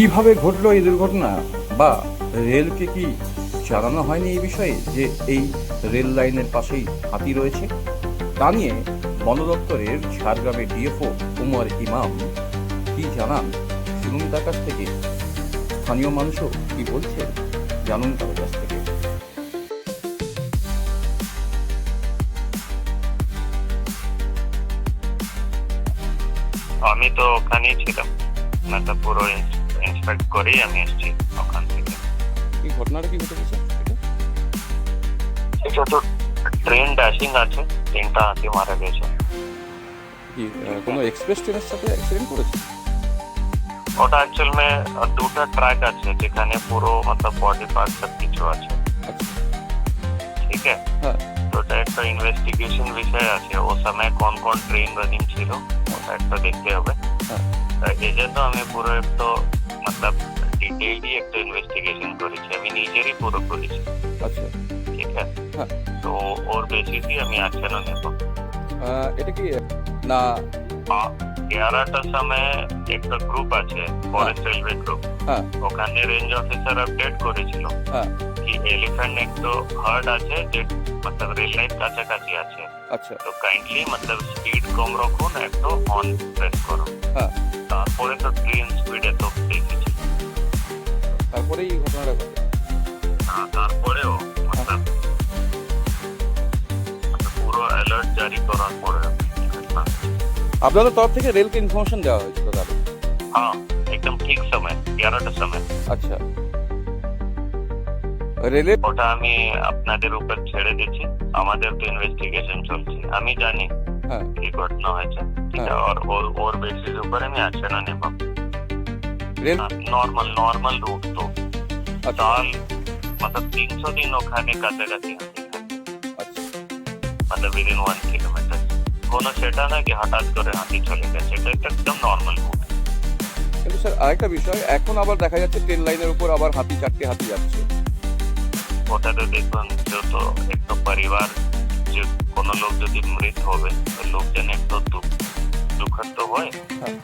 কীভাবে ঘটলো এই দুর্ঘটনা? বা রেলকে কি জানানো হয়নি এই বিষয়ে যে এই রেল লাইনের পাশেই হাতি রয়েছে? তা নিয়ে বন দপ্তরের ঝাড়গ্রামের ডিএফও উমর ইমাম কি জানান? শুনুন তার কাছ থেকে। স্থানীয় মানুষও কি বলছে জানুন তার কাছ থেকে। আমি তো ওখানেই ছিলাম মানে পুরো ইন্সপেক্ট করেই আমি এসেছি ওখান থেকে। এই ঘটনাটা কি ঘটেছে এটা? তো ট্রেন ড্যাশিং আছে তিনটা হাতি মারা গেছে। কি কোনো এক্সপ্রেস ট্রেনের সাথে অ্যাক্সিডেন্ট করেছে? ওটা অ্যাকচুয়াল মে দুটা ট্র্যাক আছে যেখানে পুরো মতলব বডি পার্ট সব কিছু আছে। আচ্ছা। ঠিক है হ্যাঁ। তো ওটা একটা ইনভেস্টিগেশন বিষয় আছে ও সময় কোন কোন ট্রেন রানিং ছিল ওটা একটা দেখতে হবে। হ্যাঁ। এই জন্য আমি পুরো একটু মতলব ডিটেইলি একটা ইনভেস্টিগেশন করেছি আমি নিজেরই পুরো করেছি আচ্ছা ঠিক है? হ্যাঁ। তো ওর বেসিসই আমি অ্যাকশনও নেব আহ, এটা কি না এগারোটার সময় একটা গ্রুপ আছে ফরেস্ট রেলওয়ে গ্রুপ হ্যাঁ। ওখানে রেঞ্জ অফিসার আপডেট করেছিল হ্যাঁ। কি এলিফ্যান্ট একটু হার্ড আছে যে মতলব রেল লাইন কাছাকাছি আছে আচ্ছা তো কাইন্ডলি মতলব স্পিড কম রাখুন একটু অন প্রেস করো হ্যাঁ। গাড়ি করার পরে আপনাদের তরফ থেকে রেলকে ইনফরমেশন দেওয়া হয়েছিল দাদা হ্যাঁ একদম ঠিক সময় এগারোটার সময়। আচ্ছা। রেলে ওটা আমি আপনাদের উপর ছেড়ে দিচ্ছি। আমাদের তো ইনভেস্টিগেশন চলছে। আমি জানি হ্যাঁ। কি ঘটনা হয়েছে। হ্যাঁ। আর ওর ওর বেসিস উপরে আমি অ্যাকশন নেব। নর্মাল নর্মাল রুট তো। আচ্ছা। সাল মতলব তিনশো দিন ওখানে কাছাকাছি হবে মানে উইদিন ওয়ান কিলোমিটার কোনো সেটা না কি হঠাৎ করে হাতি চলে গেছে এটা একটা একদম নর্মাল মুড কিন্তু স্যার আরেকটা বিষয় এখন আবার দেখা যাচ্ছে ট্রেন লাইনের উপর আবার হাতি চারটে হাতি যাচ্ছে। ওটা তো দেখবেন যত একটা পরিবার যে কোনো লোক যদি মৃত হবে লোকজন একটু দুঃখান্ত হয়। হ্যাঁ।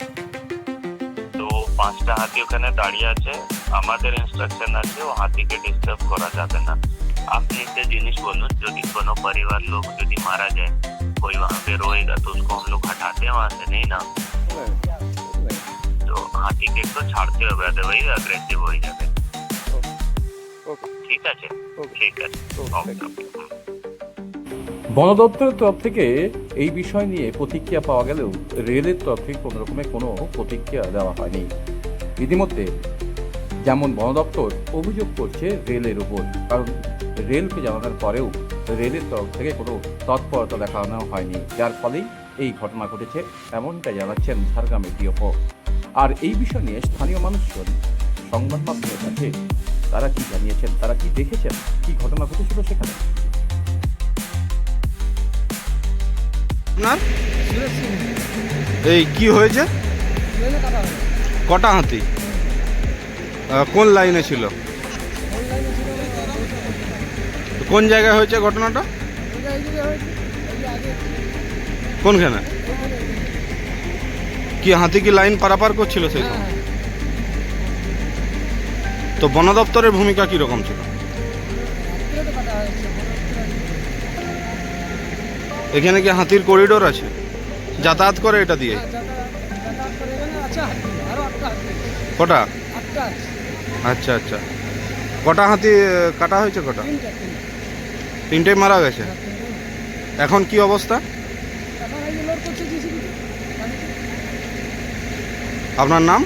তো পাঁচটা হাতি ওখানে দাঁড়িয়ে আছে আমাদের ইনস্ট্রাকশন আছে ও হাতিকে ডিস্টার্ব করা যাবে না। আপনি একটা জিনিস বলুন যদি কোনো परिवार लोग যদি মারা যায় कोई वहाँ पे रोएगा तो उसको हम लोग हटाते हैं वहाँ से नहीं ना হ্যাঁ, হ্যাঁ। तो हाथी के तो ছাড়তে হবে अदरवाइज अग्रेसिव হয়ে যাবে ওকে ঠিক আছে ওকে ঠিক আছে ওকে ওকে ওকে বন দপ্তরের তরফ থেকে এই বিষয় নিয়ে প্রতিক্রিয়া পাওয়া গেলেও রেলের তরফ থেকে কোনো রকমের কোনো প্রতিক্রিয়া দেওয়া হয়নি ইতিমধ্যে যেমন বন দপ্তর অভিযোগ করছে রেলের উপর কারণ রেলকে জানানোর পরেও রেলের তরফ থেকে কোনো তৎপরতা দেখানো হয়নি। যার ফলেই এই ঘটনা ঘটেছে এমনটা জানাচ্ছেন ঝাড়গ্রামের ডিএফও আর এই বিষয় নিয়ে স্থানীয় মানুষজন সংবাদ মাধ্যমের কাছে তারা কি জানিয়েছেন তারা কি দেখেছেন কি ঘটনা ঘটেছিল সেখানে? আপনার? এই কি হয়েছে? কটা হাতি? কোন লাইনে ছিল? কোন জায়গায় হয়েছে ঘটনাটা? কোনখানে? কি হাতি কি লাইন পারাপার করছিল সেই সময়? তো বন দপ্তরের ভূমিকা কীরকম ছিল? এখানে কি হাতির করিডোর আছে? যাতায়াত করে এটা দিয়ে? কটা? আচ্ছা আচ্ছা। কটা হাতি কাটা হয়েছে কটা? তিনটেই মারা গেছে? এখন কি অবস্থা? আপনার নাম?